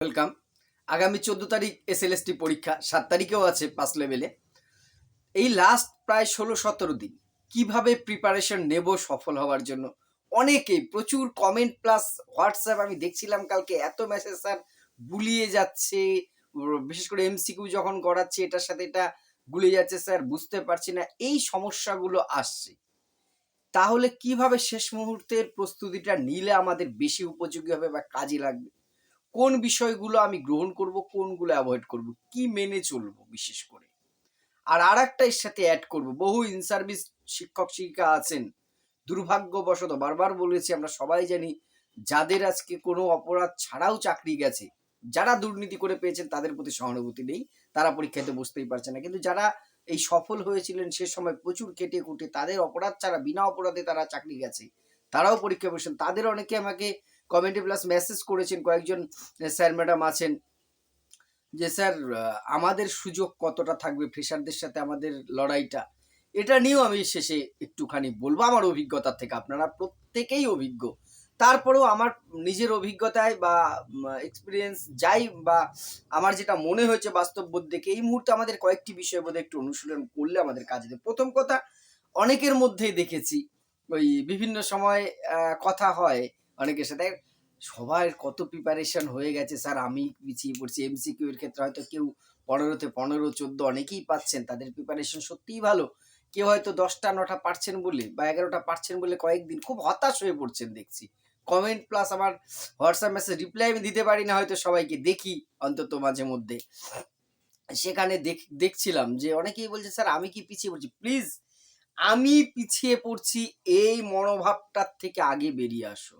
Welcome আগামী চোদ্দ তারিখ এসএলএসটি পরীক্ষা, সাত তারিখেও আছে পাঁচ লেভেলে। এই লাস্ট প্রায় ষোলো সতেরো দিন, কীভাবে প্রিপারেশন নেব সফল হওয়ার জন্য? অনেকেই প্রচুর কমেন্ট প্লাস হোয়াটসঅ্যাপ আমি দেখছিলাম কালকে এত মেসেজ স্যার গুলিয়ে যাচ্ছে, বিশেষ করে এমসিকিউ যখন করাচ্ছে এটার সাথে এটা গুলিয়ে যাচ্ছে স্যার বুঝতে পারছি না, এই সমস্যাগুলো আসছে। তাহলে কীভাবে শেষ মুহূর্তের প্রস্তুতিটা নিলে আমাদের বেশি উপযোগী হবে বা কাজে লাগবে? কোন বিষয়গুলো আমি গ্রহণ করব, কোনগুলো অ্যাভয়েড করব, কি মেনে চলবো বিশেষ করে। আর আর একটা এর সাথে অ্যাড করব, বহু ইন সার্ভিস শিক্ষক শিক্ষিকা আছেন, দুর্ভাগ্যবশত বারবার বলেছি আমরা সবাই জানি যাদের আজকে কোনো অপরাধ ছাড়াও চাকরি গেছে, যারা দুর্নীতি করে পেয়েছেন তাদের প্রতি সহানুভূতি নেই, তারা পরীক্ষাতে বসতেই পারছে না। কিন্তু যারা এই সফল হয়েছিলেন সে সময় প্রচুর কেটে কুটে তাদের অপরাধ ছাড়া, বিনা অপরাধে তারা চাকরি গেছে, তারাও পরীক্ষা বসেন তাদের অনেকে আমাকে কমেন্টে প্লাস মেসেজ করেছেন, কয়েকজন স্যার ম্যাডাম আছেন, যে স্যার আমাদের সুযোগ কতটা থাকবে ফ্রেশারদের সাথে আমাদের লড়াইটা? এটা নিয়েও আমি শেষে একটুখানি বলব। আমার অভিজ্ঞতা থেকে আপনারা প্রত্যেকেই অভিজ্ঞ। তারপরেও আমার নিজের অভিজ্ঞতায় বা এক্সপিরিয়েন্স যাই বা, আমার যেটা মনে হয়েছে বাস্তব দেখে এই মুহূর্তে আমাদের কয়েকটি বিষয় বোধহয় একটু অনুশীলন করলে আমাদের কাজে প্রথম কথা, অনেকের মধ্যেই দেখেছি, ওই বিভিন্ন সময় কথা হয় অনেকের সাথে সবার কত প্রিপারেশন হয়ে গেছে স্যার আমি পিছিয়ে পড়ছি এমসিকিউ এর ক্ষেত্রে হয়তো কেউ পনেরোতে পনেরো, চোদ্দ অনেকেই পাচ্ছেন, তাদের প্রিপারেশন সত্যিই ভালো। কেউ হয়তো দশটা, নটা পারছেন বলে বা এগারোটা পারছেন বলে কয়েকদিন খুব হতাশ হয়ে পড়ছেন দেখছি। কমেন্ট প্লাস আমার হোয়াটসঅ্যাপ মেসেজ রিপ্লাই আমি দিতে পারি না, হয়তো সবাইকে দেখি অন্তত মাঝে মধ্যে। সেখানে দেখ, দেখছিলাম যে অনেকেই বলছে স্যার আমি কি পিছিয়ে পড়ছি? প্লিজ আমি পিছিয়ে পড়ছি, এই মনোভাবটার থেকে আগে বেরিয়ে আসো।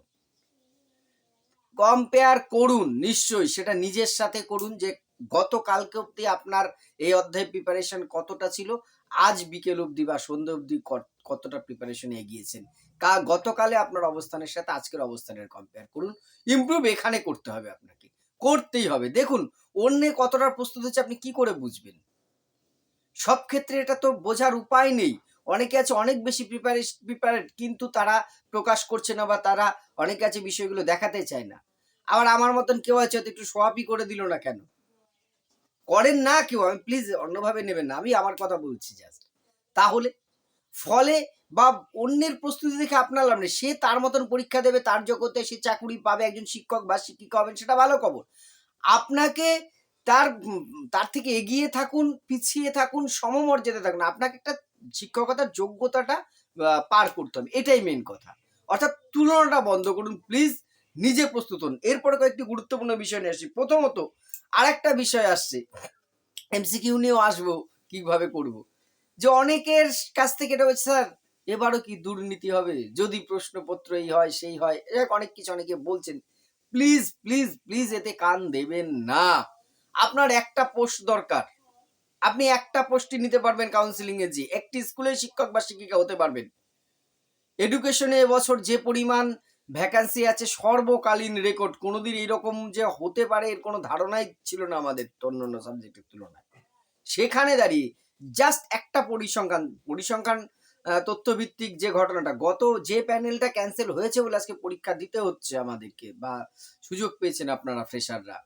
কম্পেয়ার করুন, নিশ্চয়ই সেটা নিজের সাথে করুন যে গতকালকে অবধি আপনার এই অধ্যায় প্রিপারেশন কতটা ছিল, আজ বিকেল অবধি বা সন্ধ্যে অবধি কতটা প্রিপারেশন এগিয়েছেন। কা, গতকালে আপনার অবস্থানের সাথে আজকের অবস্থানের কম্পেয়ার করুন ইমপ্রুভ এখানে করতে হবে আপনাকে, করতেই হবে। দেখুন অন্যে কতটা প্রস্তুত হচ্ছে আপনি কি করে বুঝবেন? সব ক্ষেত্রে এটা তো বোঝার উপায় নেই। অনেকে আছে অনেক বেশি প্রিপারেড কিন্তু তারা প্রকাশ করছে না বা তারা অনেকে আছে বিষয়গুলো দেখাতে চায় না। আবার আমার মতন কেউ আছে একটু সোয়াপি করে দিল না কেন? করেন না কেউ, আমি প্লিজ অন্যভাবে নেবেন না, আমি আমার কথা বলছি জাস্ট তাহলে ফলে বা অন্যের প্রস্তুতি দেখে আপনার লাভ নেই, সে তার মতন পরীক্ষা দেবে, তার জগতে সে চাকুরি পাবে, একজন শিক্ষক বা শিক্ষিকা হবেন, সেটা ভালো খবর। আপনাকে তার তার থেকে এগিয়ে থাকুন, পিছিয়ে থাকুন, সমমর্যাদা থাকুন, আপনাকে একটা শিক্ষকতার যোগ্যতাটা পার করতে হবে, এটাই মেন কথা। অর্থাৎ তুলনাটা বন্ধ করুন প্লিজ নিজে প্রস্তুত হন। এরপরে কয়েকটি গুরুত্বপূর্ণ বিষয় নিয়ে আসছি। প্রথমত, আরেকটা বিষয় আসছে। এমসিকিউ নিয়েও আসব, কীভাবে করব। যে অনেকের কাছ থেকে এটা হচ্ছে, স্যার, এবারও কি দুর্নীতি হবে? যদি প্রশ্নপত্র এই হয়, সেই হয়। অনেক কিছু অনেকে বলছেন। প্লিজ প্লিজ প্লিজ এতে কান দেবেন না। আপনার একটা পোস্ট দরকার। আপনি একটা পোস্টই নিতে পারবেন কাউন্সিলিং এ যে একটি স্কুলের শিক্ষক বা শিক্ষিকা হতে পারবেন। এডুকেশনে এবছর যে পরিমাণ ভ্যাকান্সি আছে সর্বকালীন রেকর্ড কোনোদিন এরকম যে হতে পারে এর কোনো ধারণাই ছিল না আমাদের অন্যান্য সাবজেক্টের তুলনায়। সেখানে দাঁড়িয়ে জাস্ট একটা পরিসংখ্যান পরিসংখ্যান তথ্যভিত্তিক যে ঘটনাটা, গত যে প্যানেলটা ক্যান্সেল হয়েছে বলে আজকে পরীক্ষা দিতে হচ্ছে আমাদেরকে বা সুযোগ পেয়েছেন আপনারা ফ্রেশাররা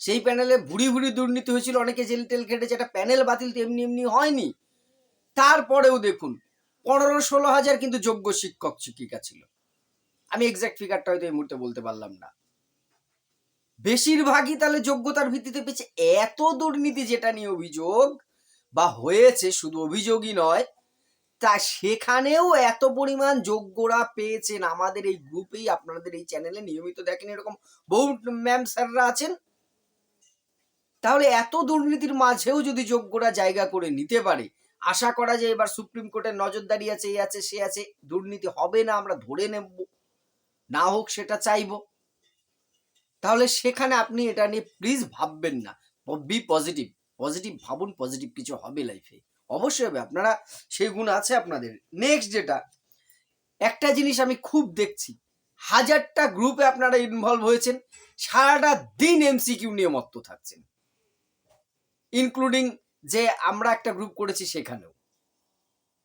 সেই প্যানেলে ভুড়ি ভুড়ি দুর্নীতি হয়েছিল, অনেকে জেল টেল কেটেছে একটা প্যানেল বাতিল তো এমনি এমনি হয়নি। তারপরেও দেখুন, পনেরো ষোলো হাজার কিন্তু যোগ্য শিক্ষক শিক্ষিকা ছিল। আমি এক্সাক্ট ফিগারটা হয়তো এই মুহূর্তে বলতে পারলাম না। বেশিরভাগই তাহলে যোগ্যতার ভিত্তিতে পেয়েছে। এত দুর্নীতি যেটা নিয়ে অভিযোগ, বা হয়েছে শুধু অভিযোগই নয়, তা সেখানেও এত পরিমাণ যোগ্যরা পেয়েছেন আমাদের এই গ্রুপেই, আপনাদের এই চ্যানেলে নিয়মিত দেখেন এরকম বহু ম্যাম স্যাররা আছেন। তাহলে এত দুর্নীতির মাঝেও যদি যোগ্যরা জায়গা করে নিতে পারে, আশা করা যায় এবার সুপ্রিম কোর্টের নজরদারি আছে এই আছে, সে আছে, দুর্নীতি হবে না, আমরা ধরে নেব। না হোক সেটা চাইব। তাহলে সেখানে আপনি এটা নিয়ে প্লিজ ভাববেন না। বি পজিটিভ পজিটিভ ভাবুন পজিটিভ কিছু হবে লাইফে অবশ্যই হবে। আপনারা সেই গুণ আছে আপনাদের। নেক্সট যেটা, একটা জিনিস আমি খুব দেখছি। হাজারটা গ্রুপে আপনারা ইনভলভ হয়েছেন, সারাটা দিন এমসিকিউ নিয়ে মত্ত থাকছেন। ইনক্লুডিং যে আমরা একটা গ্রুপ করেছি সেখানেও।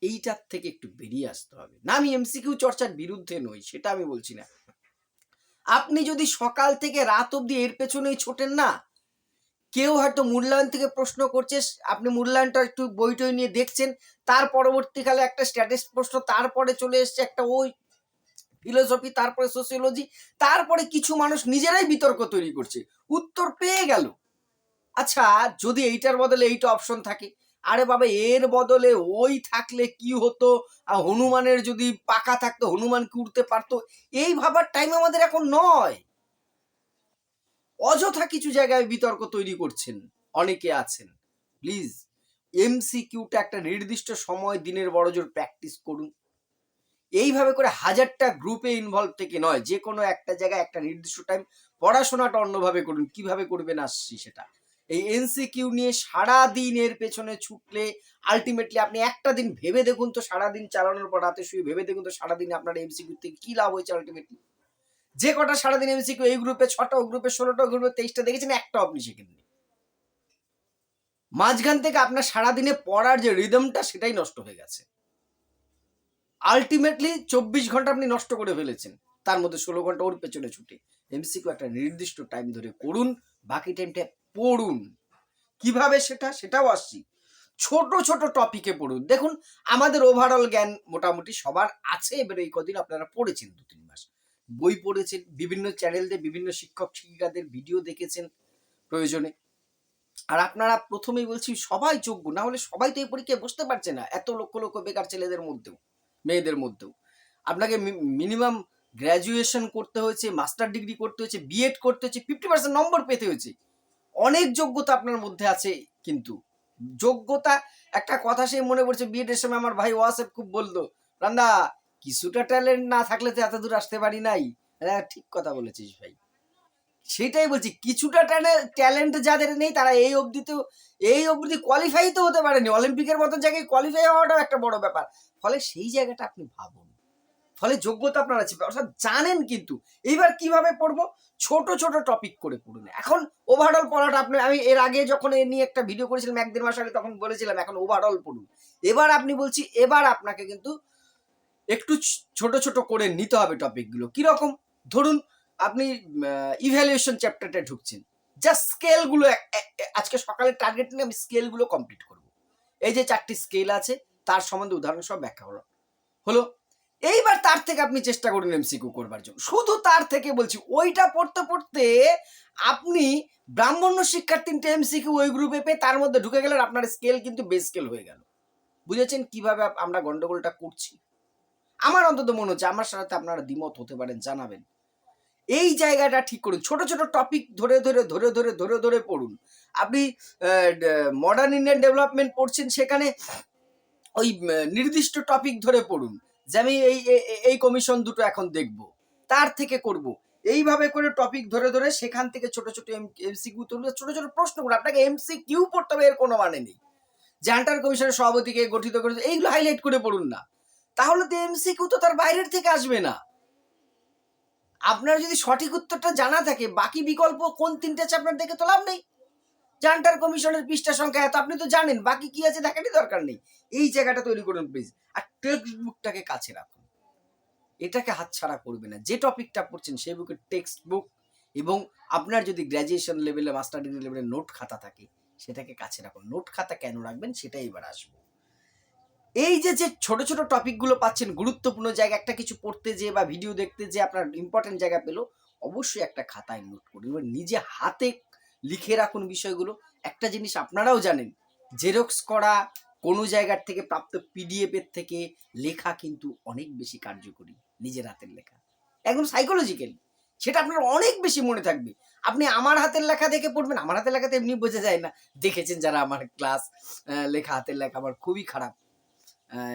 এইটার থেকে একটু বেরিয়ে আসতে হবে। না, আমি এমসিকিউ চর্চার বিরুদ্ধে নই, সেটা আমি বলছি না। আপনি যদি সকাল থেকে রাত অবধি এর পেছনেই ছোটেন না, কেউ হয়তো মূল্যায়ন থেকে প্রশ্ন করছে, আপনি মূল্যায়নটা একটু বই টই নিয়ে দেখছেন, তার পরবর্তীকালে একটা স্ট্যাটাস প্রশ্ন, তারপরে চলে এসছে একটা ওই ফিলোসফি তারপরে সোসিওলজি তারপরে কিছু মানুষ নিজেরাই বিতর্ক তৈরি করছে। উত্তর পেয়ে গেল। আচ্ছা যদি এইটার বদলে এইটা অপশন থাকে আরে বাবা, এর বদলে ওই থাকলে কি হতো? হনুমানের যদি পাকা থাকতো, হনুমান কি উড়তে পারতো? এই ভাবার টাইম আমাদের এখন নয়। অযথা কিছু জায়গায় বিতর্ক তৈরি করছেন, অনেকে আছেন। প্লিজ এমসিকিউটা একটা নির্দিষ্ট সময় দিনের বড় জোর প্র্যাকটিস করুন। এইভাবে করে হাজারটা গ্রুপে ইনভলভ থেকে নয়, যে কোনো একটা জায়গায় একটা নির্দিষ্ট টাইম পড়াশোনাটা অন্যভাবে করুন। কীভাবে করবেন আসছি সেটা। এই এনসিকিউ নিয়ে সারা দিন এর পেছনে ছুটলে আলটিমেটলি আপনি একটা দিন ভেবে দেখুন তো সারা দিন চালানোর পর রাতে শুয়ে ভেবে দেখুন তো সারাদিন আপনার এমসিকিউ থেকে কি লাভ হয়েছে আলটিমেটলি যে কটা সারাদিন এমসিকিউ এই গ্রুপে ছটা ও গ্রুপে ষোলোটা গ্রুপে তেইশটা দেখেছেন? একটা আপনি শেখেননি। মাঝখান থেকে আপনার সারাদিনে পড়ার যে রিদমটা সেটাই নষ্ট হয়ে গেছে। আলটিমেটলি চব্বিশ ঘণ্টা আপনি নষ্ট করে ফেলেছেন। তার মধ্যে ষোলো ঘণ্টা ওর পেছনে ছুটে। এমসিকিউ একটা নির্দিষ্ট টাইম ধরে করুন। বাকি টাইমটা পড়ুন। কীভাবে সেটা? সেটাও আসছি। ছোট ছোট টপিকে পড়ুন। দেখুন, আমাদের ওভারঅল জ্ঞান মোটামুটি সবার আছে, এবার এই কদিন আপনারা পড়েছেন দু, তিন মাস। বই পড়েছেন, বিভিন্ন চ্যানেলদের বিভিন্ন শিক্ষক, শিক্ষিকাদের ভিডিও দেখেছেন প্রয়োজনে। আর আপনারা প্রথমেই বলছি, সবাই যোগ্য, না হলে সবাই তো এই পরীক্ষায় বসতে পারছে না। এত লক্ষ লক্ষ বেকার ছেলেদের মধ্যেও, মেয়েদের মধ্যেও। আপনাকে মিনিমাম গ্র্যাজুয়েশন করতে হয়েছে মাস্টার ডিগ্রি করতে হয়েছে বিএড করতে হয়েছে ফিফটি পার্সেন্ট নম্বর পেতে হয়েছে। অনেক যোগ্যতা আপনার মধ্যে আছে, কিন্তু যোগ্যতা একটা কথা সেই মনে পড়ছে এর সময় আমার ভাই ওয়াসেফ খুব বলতো, রান্দা, কিছুটা ট্যালেন্ট না থাকলে তো এত দূর আসতে পারি নাই। হ্যাঁ ঠিক কথা বলেছিস ভাই। সেটাই বলছি, কিছুটা ট্যালেন্ট যাদের নেই তারা এই অবধি তো এই অবধি কোয়ালিফাই তো হতে পারেনি। অলিম্পিকের মতন জায়গায় কোয়ালিফাই হওয়াটাও একটা বড় ব্যাপার। ফলে সেই জায়গাটা আপনি ভাবুন। ফলে যোগ্যতা আপনার আছে অর্থাৎ জানেন কিন্তু। এইবার কীভাবে পড়ব? ছোট ছোট টপিক করে পড়ুন। এখন ওভারঅল পড়াটা আপনি, আমি এর আগে যখন এ নিয়ে একটা ভিডিও করেছিলাম, এক দেড় মাস আগে তখন বলেছিলাম, এখন ওভারঅল পড়ুন। এবার আপনি বলছি, এবার আপনাকে কিন্তু একটু ছোট ছোট করে নিতে হবে টপিকগুলো কীরকম? ধরুন, আপনি ইভ্যালুয়েশন চ্যাপ্টারটা ঢুকছেন। জাস্ট স্কেলগুলো আজকে সকালে টার্গেট নিয়ে আমি স্কেলগুলো কমপ্লিট করব। এই যে চারটি স্কেল আছে, তার সম্বন্ধে উদাহরণ সব ব্যাখ্যা হলো। হলো এইবার তার থেকে আপনি চেষ্টা করুন এমসিকিউ করবার জন্য। শুধু তার থেকে বলছি, ওইটা পড়তে পড়তে আপনি ব্রাহ্মণ্য শিক্ষার তিনটে এমসিকিউ ওই গ্রুপে পেয়ে তার মধ্যে ঢুকে গেলেন, আপনার স্কেল কিন্তু বেস স্কেল হয়ে গেল। বুঝেছেন কীভাবে আমরা গন্ডগোলটা করছি? আমার অন্তত মনে হচ্ছে, আমার সাথে আপনারা দ্বিমত হতে পারেন, জানাবেন। এই জায়গাটা ঠিক করুন। ছোট ছোট টপিক ধরে ধরে ধরে ধরে ধরে ধরে পড়ুন। আপনি মডার্ন ইন্ডিয়ান ডেভেলপমেন্ট পড়ছেন সেখানে ওই নির্দিষ্ট টপিক ধরে পড়ুন। যে আমি এই এই কমিশন দুটো এখন দেখব। তার থেকে করব। এইভাবে করে টপিক ধরে ধরে সেখান থেকে ছোট ছোট এমসিকিউ তুলবে। ছোট ছোট প্রশ্ন করে আপনাকে এমসি কিউ পড়তে হবে, এর কোনো মানে নেই। যে আন্টার কমিশনের সভাপতিকে গঠিত করে এইগুলো হাইলাইট করে পড়ুন না। তাহলে তো এমসিকিউ তো তার বাইরের থেকে আসবে না। আপনার যদি সঠিক উত্তরটা জানা থাকে, বাকি বিকল্প কোন তিনটে আপনার দেখে তো লাভ নেই। জান্টার কমিশনের পৃষ্ঠা সংখ্যা এত, আপনি তো জানেন, বাকি কি আছে দেখারই দরকার নেই। এই জায়গাটা তৈরি করুন প্লিজ আর টেক্সট বুকটাকে কাছে রাখুন। এটাকে হাতছাড়া করবে না। যে টপিকটা পড়ছেন, সেই বুকের টেক্সট বুক এবং আপনার যদি গ্র্যাজুয়েশন লেভেলে মাস্টার ডিগ্রি লেভেলে নোট খাতা থাকে, সেটাকে কাছে রাখুন। নোট খাতা কেন রাখবেন সেটাই এবার আসব। এই যে যে ছোট ছোট টপিকগুলো পাচ্ছেন, গুরুত্বপূর্ণ জায়গা, একটা কিছু পড়তে যে বা ভিডিও দেখতে যে আপনার ইম্পর্টেন্ট জায়গা পেল, অবশ্যই একটা খাতায় নোট করুন। এবার নিজে হাতে লিখে রাখুন বিষয়গুলো। একটা জিনিস আপনারাও জানেন, জেরক্স করা কোনো জায়গার থেকে প্রাপ্ত পিডিএফ এর থেকে লেখা কিন্তু অনেক বেশি কার্যকরী, নিজের হাতের লেখা। একদম সাইকোলজিক্যালি সেটা আপনার অনেক বেশি মনে থাকবে। আপনি আমার হাতের লেখা দেখে পড়বেন, আমার হাতের লেখাতে এমনি বোঝা যায় না। দেখেছেন যারা আমার ক্লাস লেখা, হাতের লেখা আমার খুবই খারাপ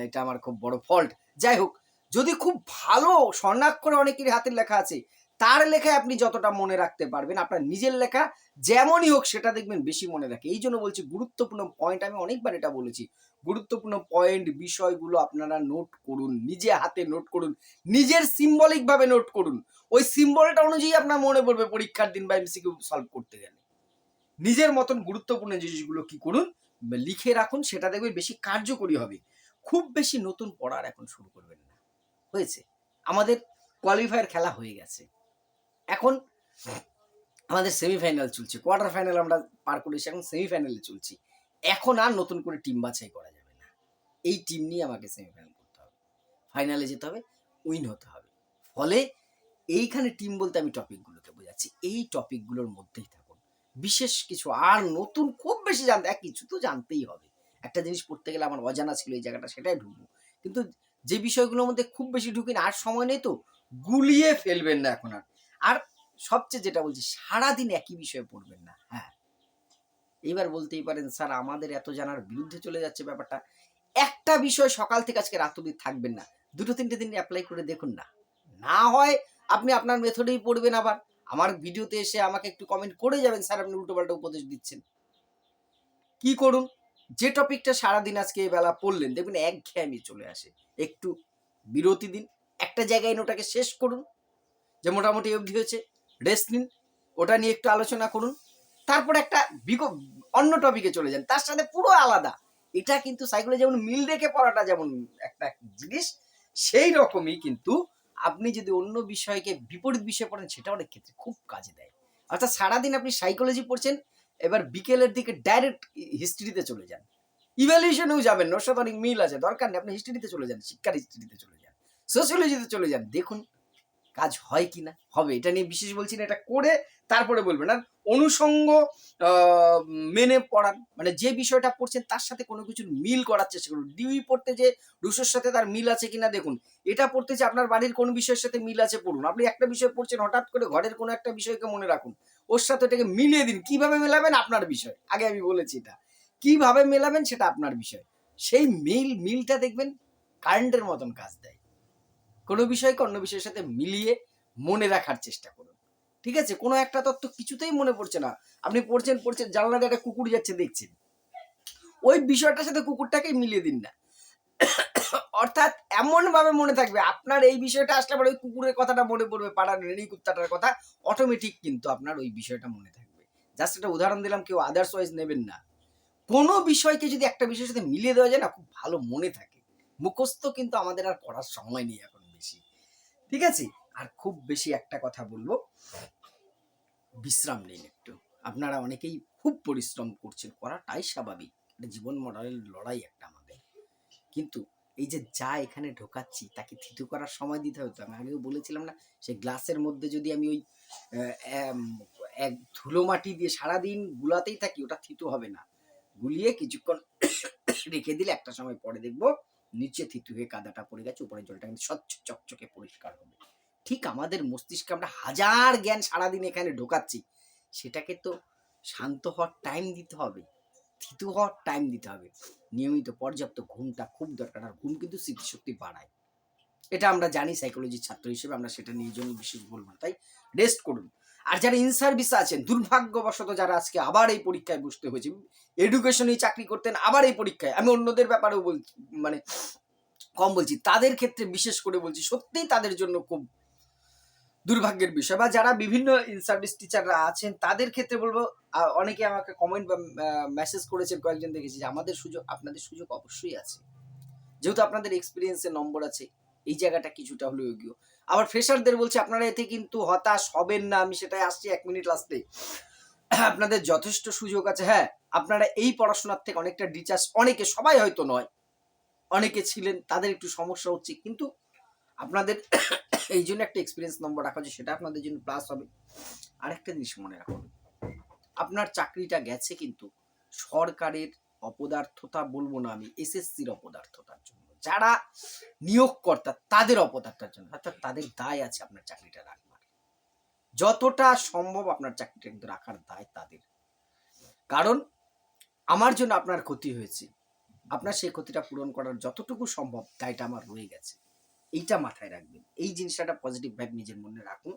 এটা আমার খুব বড় ফল্ট যাই হোক, যদি খুব ভালো স্বর্ণাক্ষরে অনেকের হাতের লেখা আছে তার লেখায় আপনি যতটা মনে রাখতে পারবেন, আপনার নিজের লেখা যেমনই হোক সেটা দেখবেন বেশি মনে রাখে। এই জন্য বলছি গুরুত্বপূর্ণ পয়েন্ট আমি অনেকবার এটা বলেছি, গুরুত্বপূর্ণ পয়েন্ট বিষয়গুলো আপনারা নোট করুন, নিজে হাতে নোট করুন, নিজের সিম্বলিক ভাবে নোট করুন। ওই সিম্বলটা অনুযায়ী আপনার মনে পড়বে পরীক্ষার দিন বা এমসিকিউ সলভ করতে গেলে। নিজের মতন গুরুত্বপূর্ণ জিনিসগুলো কি করুন, লিখে রাখুন, সেটা দেখবে বেশি কার্যকরী হবে। খুব বেশি নতুন পড়ার এখন শুরু করবেন না। হয়েছে? আমাদের কোয়ালিফায়ার খেলা হয়ে গেছে। এখন আমাদের সেমিফাইনাল চলছে কোয়ার্টার ফাইনাল আমরা পার করেছি, এখন সেমিফাইনালে চলছি। এখন আর নতুন করে টিম বাছাই করা যাবে না। এই টিম নিয়ে আমাকে সেমিফাইনাল করতে হবে। ফাইনালে যেতে হবে উইন হতে হবে। ফলে এইখানে টিম বলতে আমি টপিকগুলোকে বোঝাচ্ছি। এই টপিকগুলোর মধ্যেই থাকুন। বিশেষ কিছু আর নতুন খুব বেশি জানতে এক কিছু তো জানতেই হবে। একটা জিনিস পড়তে গেলে আমার অজানা ছিল এই জায়গাটা, সেটাই ঢুকবো। কিন্তু যে বিষয়গুলোর মধ্যে খুব বেশি ঢুকিনি আর সময় নেই তো, গুলিয়ে ফেলবেন না এখন আর। আর সবচেয়ে যেটা বলছি, সারাদিন একই বিষয়ে পড়বেন না। হ্যাঁ। এইবার বলতেই পারেন, স্যার, আমাদের এত জানার বিরুদ্ধে চলে যাচ্ছে ব্যাপারটা। একটা বিষয় সকাল থেকে আজকে রাত অব্দি থাকবেন না। দুটো, তিনটে দিন অ্যাপ্লাই করে দেখুন না। না হয় আপনি আপনার মেথডেই পড়বেন আবার। আমার ভিডিওতে এসে আমাকে একটু কমেন্ট করে যাবেন, স্যার, আপনি উল্টোপাল্টা উপদেশ দিচ্ছেন। কি করুন? যে টপিকটা সারাদিন আজকে এই বেলা পড়লেন দেখবেন একঘেয়েমি চলে আসে। একটু বিরতি দিন, একটা জায়গায় এনে ওটাকে শেষ করুন। যে মোটামুটি অবধি হয়েছে রেস্ট নিন। ওটা নিয়ে একটু আলোচনা করুন। তারপর একটা অন্য টপিকে চলে যান। তার সাথে পুরো আলাদা। এটা কিন্তু সাইকেলে যেমন মিল রেখে পড়াটা যেমন একটা জিনিস, সেই রকমই কিন্তু আপনি যদি অন্য বিষয়কে বিপরীত বিষয়ে পড়েন, সেটা অনেক ক্ষেত্রে খুব কাজে দেয়। অর্থাৎ সারাদিন আপনি সাইকোলজি পড়ছেন, এবার বিকেলের দিকে ডাইরেক্ট হিস্ট্রিতে চলে যান। ইভ্যালুয়েশনেও যাবেন ওর অনেক মিল আছে, দরকার নেই, আপনি হিস্ট্রিতে চলে যান, শিক্ষার হিস্ট্রিতে চলে যান সোশিয়োলজিতে চলে যান। দেখুন কাজ হয় কি না হবে, এটা নিয়ে বিশেষ বলছি না, এটা করে তারপরে বলবেন। আর অনুষঙ্গ মেনে পড়ান মানে যে বিষয়টা পড়ছেন তার সাথে কোনো কিছুর মিল করার চেষ্টা করুন। ডিউই পড়তে যে রুশোর সাথে তার মিল আছে কিনা দেখুন। এটা পড়তে যে আপনার বাড়ির কোন বিষয়ের সাথে মিল আছে পড়ুন। আপনি একটা বিষয় পড়ছেন, হঠাৎ করে ঘরের কোনো একটা বিষয়কে মনে রাখুন। ওর সাথে এটাকে মিলিয়ে দিন, কীভাবে মেলাবেন আপনার বিষয়। আগে আমি বলেছি এটা। কীভাবে মেলাবেন সেটা আপনার বিষয়। সেই মিল, মিলটা দেখবেন কারেন্টের মতন কাজ দেয়। কোনো বিষয়কে অন্য বিষয়ের সাথে মিলিয়ে মনে রাখার চেষ্টা করুন। ঠিক আছে? কোনো একটা তত্ত্ব কিছুতেই মনে পড়ছে না। আপনি পড়ছেন পড়ছেন জানলা দিয়ে একটা কুকুর যাচ্ছে, দেখছেন। ওই বিষয়টার সাথে কুকুরটাকে মিলিয়ে দিন না। অর্থাৎ এমন ভাবে মনে থাকবে, আপনার এই বিষয়টা আসলে পরে ওই কুকুরের কথাটা মনে পড়বে, পাড়ার রেডি কুত্তাটার কথা। অটোমেটিক কিন্তু আপনার ওই বিষয়টা মনে থাকবে। জাস্ট একটা উদাহরণ দিলাম, কেউ আদার্স ওয়াইজ নেবেন না। কোনো বিষয়কে যদি একটা বিষয়ের সাথে মিলিয়ে দেওয়া যায় না, খুব ভালো মনে থাকে। মুখস্থ কিন্তু আমাদের আর করার সময় নেই এখন। ঠিক আছে? আর খুব বেশি একটা কথা বলব। বিশ্রাম নিন একটু। আপনারা অনেকেই খুব পরিশ্রম করছেন, করাটাই স্বাভাবিক। জীবন মডেলের লড়াই একটা আমাদের। কিন্তু এই যে যা এখানে ঢোকাচ্ছি, তাকে থিতু করার সময় দিতে হতো আমি আগেও বলেছিলাম না, সেই গ্লাসের মধ্যে যদি আমি ওই এক ধুলো মাটি দিয়ে সারাদিন গুলাতেই থাকি, ওটা থিতু হবে না। গুলিয়ে কিছুক্ষণ রেখে দিলে একটা সময় পরে দেখব। নিচে থিতু হয়ে কাদাটা পড়ে গেছে উপরে জলটা কিন্তু স্বচ্ছ চকচকে পরিষ্কার হবে। ঠিক আমাদের মস্তিষ্কে আমরা হাজার জ্ঞান সারাদিন এখানে ঢোকাচ্ছি, সেটাকে তো শান্ত হওয়ার টাইম দিতে হবে, থিতু হওয়ার টাইম দিতে হবে। নিয়মিত পর্যাপ্ত ঘুমটা খুব দরকার, আর ঘুম কিন্তু স্মৃতিশক্তি বাড়ায়। এটা আমরা জানি সাইকোলজির ছাত্র হিসেবে আমরা সেটা নিয়ে জন্য বিশেষ বলব না। তাই রেস্ট করুন। আর যারা ইন সার্ভিসে আছেন, দুর্ভাগ্যবশত যারা আজকে আবার এই পরীক্ষায় বসতে হয়েছে এডুকেশনে চাকরি করতেন, আবার এই পরীক্ষায়। আমি অন্যদের ব্যাপারেও বলছি মানে কম বলছি, তাদের ক্ষেত্রে বিশেষ করে বলছি, সত্যিই তাদের জন্য খুব দুর্ভাগ্যের বিষয়। বা যারা বিভিন্ন ইন সার্ভিস টিচাররা আছেন, তাদের ক্ষেত্রে বলব অনেকে আমাকে কমেন্ট বা মেসেজ করেছেন, কয়েকজন দেখেছি যে আমাদের সুযোগ, আপনাদের সুযোগ অবশ্যই আছে। যেহেতু আপনাদের এক্সপিরিয়েন্সের নম্বর আছে, এই জায়গাটা কিছুটা হলেও এগিয়ে। আবার ফ্রেশারদের বলছি, আপনারা এতে কিন্তু হতাশ হবেন না, আমি সেটাই আসছি এক মিনিট লাস্টে আপনাদের যথেষ্ট সুযোগ আছে। হ্যাঁ আপনারা এই পড়াশোনার থেকে অনেকটা ডিচার্জ অনেকে, সবাই হয়তো নয়, অনেকে ছিলেন, তাদের একটু সমস্যা হচ্ছে, কিন্তু আপনাদের এই জন্য একটা এক্সপিরিয়েন্স নম্বর রাখা হচ্ছে সেটা আপনাদের জন্য প্লাস হবে। আরেকটা জিনিস মনে রাখুন, আপনার চাকরিটা গেছে কিন্তু সরকারের অপদার্থতা বলব না আমি, এসএসসির অপদার্থতার জন্য। যারা নিয়োগকর্তা, তাদের অপদার্থতার জন্য, অর্থাৎ তাদের দায় আছে আপনার চাকরিটা রাখবার। যতটা সম্ভব আপনার চাকরিটা কিন্তু রাখার দায় তাদের। কারণ আমার জন্য আপনার ক্ষতি হয়েছে। আপনার সেই ক্ষতিটা পূরণ করার যতটুকু সম্ভব দায়টা আমার রয়ে গেছে। এইটা মাথায় রাখবেন। এই জিনিসটা পজিটিভ ভাইব নিজের মনে রাখুন।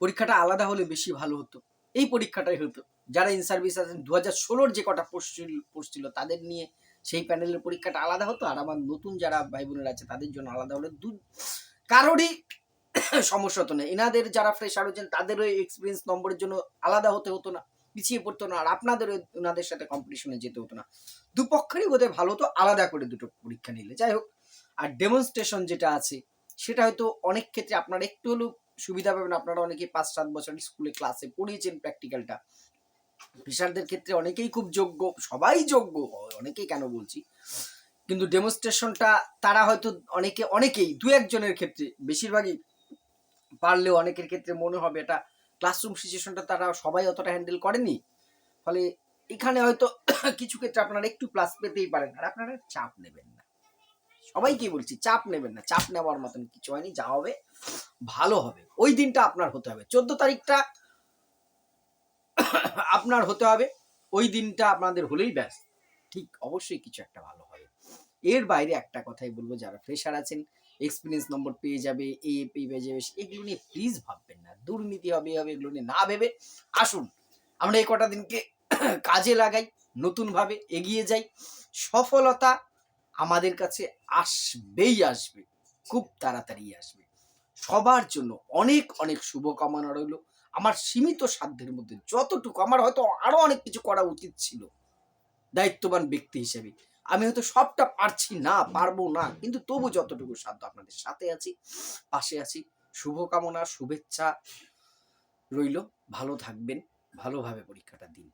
পরীক্ষাটা আলাদা হলে বেশি ভালো হতো। এই পরীক্ষাটাই হতো। যারা ইন সার্ভিস আছেন দু হাজার ষোলোর যে কটা পড়ছিল পড়ছিল তাদের নিয়ে সেই প্যানেলের পরীক্ষাটা আলাদা হতো, আর আমার নতুন যারা ভাই বোনেরা আছে তাদের জন্য আলাদা হলে। দু কারোরই সমস্যা হতো না। এনাদের যারা ফ্রেশার হচ্ছেন তাদেরও এক্সপিরিয়েন্স নম্বরের জন্য আলাদা হতে হতো না, পিছিয়ে পড়তো না, আর আপনাদেরও ওনাদের সাথে কম্পিটিশনে যেতে হতো না। দুপক্ষেরই বোধহয় ভালো হতো, আলাদা করে দুটো পরীক্ষা নিলে। যাই হোক, আর ডেমনস্ট্রেশন যেটা আছে, সেটা হয়তো অনেক ক্ষেত্রে আপনার একটু হলেও সুবিধা পাবেন। আপনারা অনেকেই পাঁচ সাত বছর স্কুলে ক্লাসে পড়িয়েছেন প্র্যাকটিক্যালটা ফিশারদের ক্ষেত্রে অনেকেই খুব যোগ্য, সবাই যোগ্য, অনেকেই কেন বলছি? কিন্তু ডেমনস্ট্রেশনটা তারা হয়তো অনেকে, অনেকেই, দু একজনের ক্ষেত্রে, বেশিরভাগই পারলেও অনেকের ক্ষেত্রে মনে হবে এটা ক্লাসরুম সিচুয়েশনটা তারা সবাই অতটা হ্যান্ডেল করেনি। ফলে এখানে হয়তো কিছু ক্ষেত্রে আপনারা একটু প্লাস পেতেই পারেন। আর আপনারা চাপ নেবেন না। সবাইকে বলছি, চাপ নেবেন না। চাপ নেওয়ার মতন কিছু হয়নি। যা হবে, ভালো হবে। ওই দিনটা আপনার হতে হবে। চোদ্দ তারিখটা আপনার হতে হবে। ওই দিনটা আপনাদের হলেই ব্যাস। ঠিক অবশ্যই কিছু একটা ভালো হবে। এর বাইরে একটা কথাই বলব, যারা ফ্রেশার আছেন এক্সপিরিয়েন্স নম্বর পেয়ে যাবে এ পেয়ে যাবে, এগুলো নিয়ে প্লিজ ভাববেন না। দুর্নীতি হবে হবে, এগুলো নিয়ে না ভেবে আসুন। আমরা এই কটা দিনকে কাজে লাগাই, নতুনভাবে এগিয়ে যাই। সফলতা আমাদের কাছে আসবেই আসবে। খুব তাড়াতাড়ি আসবে। সবার জন্য অনেক অনেক শুভকামনা রইল। আমার সীমিত সাধ্যের মধ্যে যতটুকু, আমার হয়তো আরও অনেক কিছু করা উচিত ছিল, দায়িত্ববান ব্যক্তি হিসেবে। আমি হয়তো সবটা পারছি না, পারব না, কিন্তু তবু যতটুকু সাধ্য আপনাদের সাথে আছি, পাশে আছি। শুভকামনা, শুভেচ্ছা রইল। ভালো থাকবেন, ভালোভাবে পরীক্ষাটা দিন।